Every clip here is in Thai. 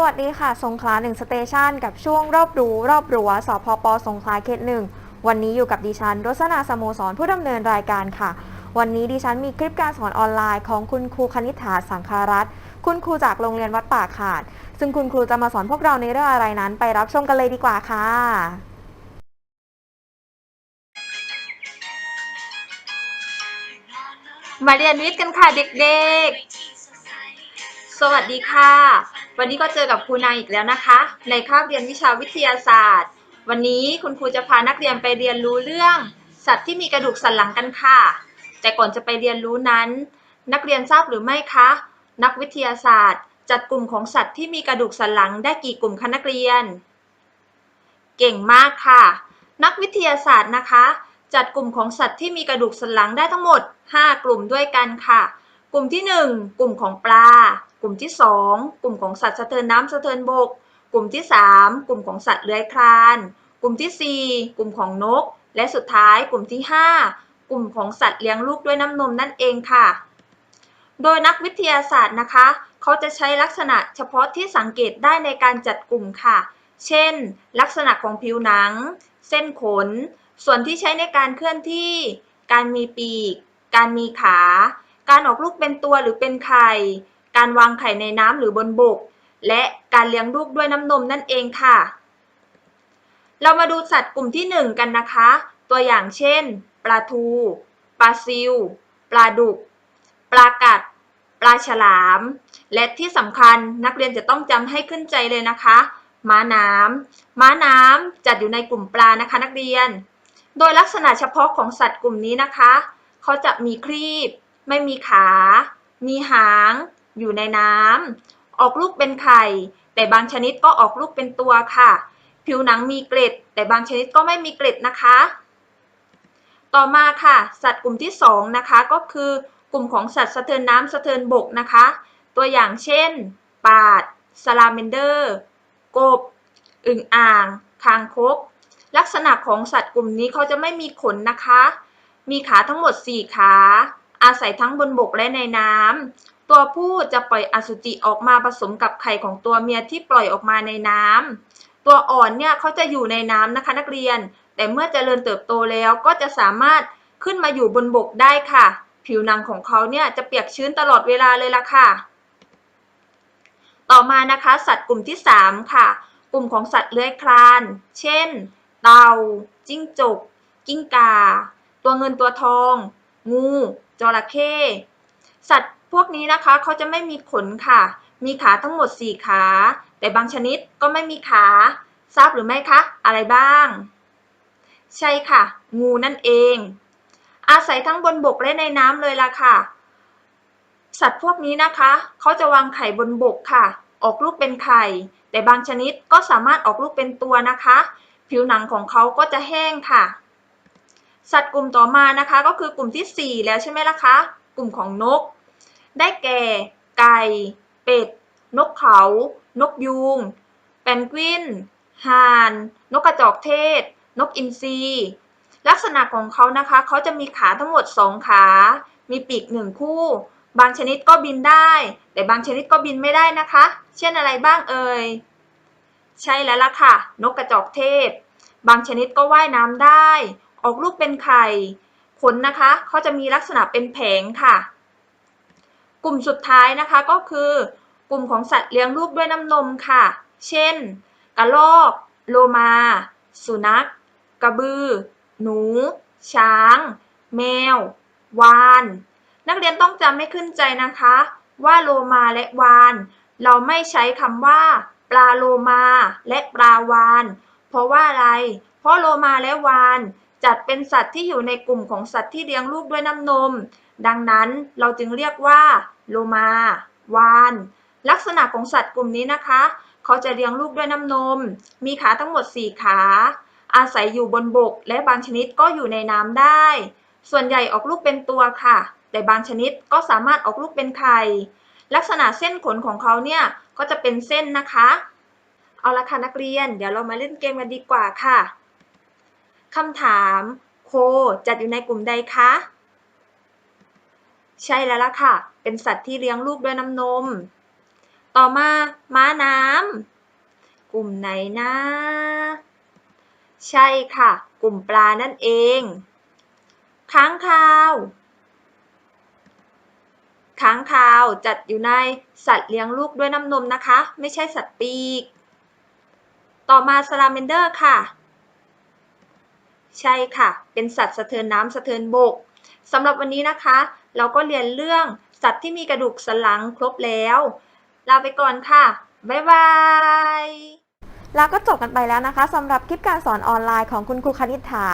สวัสดีค่ะ สงขลาหนึ่งสเตชันกับช่วงรอบรู้รอบรั้วสพปสงขลาเขตหนึ่งวันนี้อยู่กับดิฉันรสนาสโมสรผู้ดำเนินรายการค่ะ วันนี้ดิฉันมีคลิปการสอนออนไลน์ของคุณครูคณิษฐาสังคารัตคุณครูจากโรงเรียนวัดป่าขาด ซึ่งคุณครูจะมาสอนพวกเราในเรื่องอะไรนั้น ไปรับชมกันเลยดีกว่าค่ะมาเรียนวิทย์กันค่ะเด็กๆ สวัสดีค่ะ วันนี้ก็เจอกับครูนายอีกแล้วนะคะ ในคาบเรียนวิชาวิทยาศาสตร์ วันนี้คุณครูจะพานักเรียนไปเรียนรู้เรื่อง สัตว์ที่มีกระดูกสันหลังกันค่ะ แต่ก่อนจะไปเรียนรู้นั้น นักเรียนทราบหรือไม่คะ นักวิทยาศาสตร์ จัดกลุ่มของสัตว์ที่มีกระดูกสันหลังได้กี่กลุ่มคะนักเรียน เก่งมากค่ะ นักวิทยาศาสตร์นะคะ จัดกลุ่มของสัตว์ที่มีกระดูกสันหลังได้ทั้งหมด 5 กลุ่มด้วยกันค่ะ กลุ่มที่ 1 กลุ่มของปลา กลุ่มที่ 2 กลุ่มของสัตว์สะเทินน้ำสะเทินบก กลุ่มที่ 3 กลุ่มของสัตว์เลื้อยคลาน กลุ่มทีสี่ 4 กลุ่มของนก และสุดท้ายกลุ่มที่ 5 กลุ่มของสัตว์เลี้ยงลูกด้วยน้ำนมนั่นเองค่ะ โดยนักวิทยาศาสตร์นะคะ เขาจะใช้ลักษณะเฉพาะที่สังเกตได้ในการจัดกลุ่มค่ะ เช่น ลักษณะของผิวหนัง เส้นขน ส่วนที่ใช้ในการเคลื่อนที่ การมีปีก การมีขา การออกลูกเป็นตัวหรือเป็นไข่ การวางไข่ในน้ำหรือบนบก และการเลี้ยงลูกด้วยน้ำนมนั่นเองค่ะ เรามาดูสัตว์กลุ่มที่ 1 กันนะคะ ตัวอย่างเช่น ปลาทู ปลาซิว ปลาดุก ปลากัด ปลาฉลาม และที่สำคัญนักเรียนจะต้องจำให้ขึ้นใจเลยนะคะ ม้าน้ำม้าน้ำจัดอยู่ในกลุ่มปลานะคะนักเรียน โดยลักษณะเฉพาะของสัตว์กลุ่มนี้นะคะ เขาจะมีครีบ ไม่มีขา มีหาง อยู่ในน้ำออกลูกเป็นไข่ แต่บางชนิดก็ออกลูกเป็นตัวค่ะ ผิวหนังมีเกล็ด แต่บางชนิดก็ไม่มีเกล็ดนะคะ ต่อมาค่ะ สัตว์กลุ่มที่สองนะคะ ก็คือกลุ่มของสัตว์สะเทินน้ำสะเทินบกนะคะ ตัวอย่างเช่น ปาดสลาเมนเดอร์ กบ อึ่งอ่าง คางคก ลักษณะของสัตว์กลุ่มนี้เขาจะไม่มีขนนะคะ มีขาทั้งหมด 4 ขา อาศัยทั้งบนบกและในน้ำ ตัวผู้จะปล่อยอสุจิออกมาผสมกับไข่ของตัวเมียที่ปล่อยออกมาในน้ำตัวอ่อนเนี่ยเขาจะอยู่ในน้ำนะคะนักเรียน แต่เมื่อเจริญเติบโตแล้วก็จะสามารถขึ้นมาอยู่บนบกได้ค่ะ ผิวหนังของเขาเนี่ยจะเปียกชื้นตลอดเวลาเลยล่ะค่ะ ต่อมานะคะ สัตว์กลุ่มที่ 3 ค่ะ กลุ่มของสัตว์เลื้อยคลาน เช่น เต่า จิ้งจก กิ้งก่าตัวเงินตัวทอง งู จระเข้ สัตว์ พวกนี้นะคะเขาจะไม่มีขนค่ะ มีขาทั้งหมด 4 ขา แต่บางชนิดก็ไม่มีขา ทราบหรือไม่คะ อะไรบ้าง ใช่ค่ะ งูนั่นเอง อาศัยทั้งบนบกและในน้ำเลยล่ะค่ะ สัตว์พวกนี้นะคะเขาจะวางไข่บนบกค่ะ ออกลูกเป็นไข่ แต่บางชนิดก็สามารถออกลูกเป็นตัวนะคะ ผิวหนังของเขาก็จะแห้งค่ะ สัตว์กลุ่มต่อมานะคะ ก็คือกลุ่มที่ 4 แล้วใช่ไหมล่ะคะ กลุ่มของนก ได้แก่ ไก่ เป็ด นกเขา นกยูงแพนกวิน ห่าน นกกระจอกเทศ นกอินทรี ลักษณะของเขานะคะ เขาจะมีขาทั้งหมด 2 ขา มีปีกหนึ่งคู่ บางชนิดก็บินได้ แต่บางชนิดก็บินไม่ได้นะคะ เช่นอะไรบ้างเอ่ย ใช่แล้วล่ะค่ะ นกกระจอกเทศ บางชนิดก็ว่ายน้ำได้ ออกลูกเป็นไข่ ขนนะคะ เขาจะมีลักษณะเป็นแผงค่ะ กลุ่มสุดท้ายนะคะก็คือกลุ่มของสัตว์เลี้ยงลูกด้วยน้ำนมค่ะ เช่น กระรอก โลมา สุนัข กระบือ หนู ช้าง แมว วาน นักเรียนต้องจำให้ขึ้นใจนะคะ ว่าโลมาและวาน เราไม่ใช้คำว่า ปลาโลมาและปลาวาน เพราะว่าอะไร เพราะโลมาและวาน จัดเป็นสัตว์ที่อยู่ในกลุ่มของสัตว์ที่เลี้ยงลูกด้วยน้ำนม ดังนั้นเราจึงเรียกว่าโลมาวาน ลักษณะของสัตว์กลุ่มนี้นะคะ เขาจะเลี้ยงลูกด้วยน้ำนม มีขาทั้งหมด 4 ขา อาศัยอยู่บนบก และบางชนิดก็อยู่ในน้ำได้ ส่วนใหญ่ออกลูกเป็นตัวค่ะ แต่บางชนิดก็สามารถออกลูกเป็นไข่ ลักษณะเส้นขนของเขาเนี่ยก็จะเป็นเส้นนะคะ เอาละค่ะนักเรียน เดี๋ยวเรามาเล่นเกมกันดีกว่าค่ะคำถาม โคจัดอยู่ในกลุ่มใดคะ ใช่แล้วล่ะค่ะ เป็นสัตว์ที่เลี้ยงลูกด้วยน้ำนม ต่อมาม้าน้ำกลุ่มไหนนะ ใช่ค่ะ กลุ่มปลานั่นเอง ค้างคาว ค้างคาวจัดอยู่ในสัตว์เลี้ยงลูกด้วยน้ำนมนะคะ ไม่ใช่สัตว์ปีก ต่อมาสลาเมนเดอร์ค่ะใช่ค่ะ เป็นสัตว์สะเทินน้ำสะเทินบกสำหรับวันนี้นะคะ เราก็เรียนเรื่องสัตว์ที่มีกระดูกสันหลังครบแล้ว ลาไปก่อนค่ะ บ๊ายบายแล้วก็จบกันไปแล้วนะคะสำหรับคลิปการสอนออนไลน์ของคุณครูคณิษฐา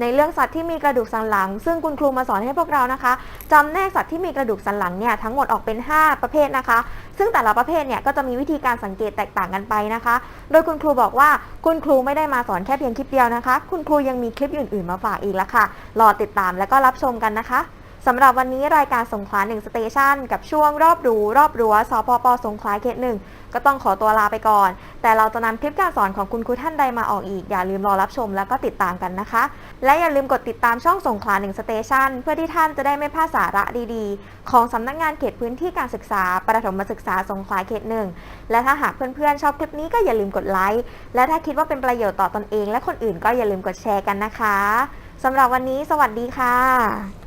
ในเรื่องสัตว์ที่มีกระดูกสันหลัง ซึ่งคุณครูมาสอนให้พวกเรานะคะจำแนกสัตว์ที่มีกระดูกสันหลังเนี่ยทั้งหมดออกเป็น 5 ประเภทนะคะ ซึ่งแต่ละประเภทเนี่ยก็จะมีวิธีการสังเกตแตกต่างกันไปนะคะ โดยคุณครูบอกว่าคุณครูไม่ได้มาสอนแค่เพียงคลิปเดียวนะคะ คุณครูยังมีคลิปอื่น ๆ มาฝากอีกแล้วค่ะรอติดตามและก็รับชมกันนะคะ สำหรับวันนี้รายการสงขลาหนึ่งสเตชันกับช่วงรอบดูรอบรั้วสพปสงขลาเขตหนึ่งก็ต้องขอตัวลาไปก่อน แต่เราจะนำคลิปการสอนของคุณครูท่านใดมาออกอีก อย่าลืมรอรับชมแล้วก็ติดตามกันนะคะ และอย่าลืมกดติดตามช่องสงขลาหนึ่งสเตชันเพื่อที่ท่านจะได้ไม่พลาดสาระดีๆ ของสำนักงานเขตพื้นที่การศึกษา ประถมศึกษาสงขลาเขตหนึ่งและถ้าหากเพื่อนๆชอบคลิปนี้ก็อย่าลืมกดไลค์และถ้าคิดว่าเป็นประโยชน์ต่อตนเอง และคนอื่นก็อย่าลืมกดแชร์กันนะคะสำหรับวันนี้ สวัสดีค่ะ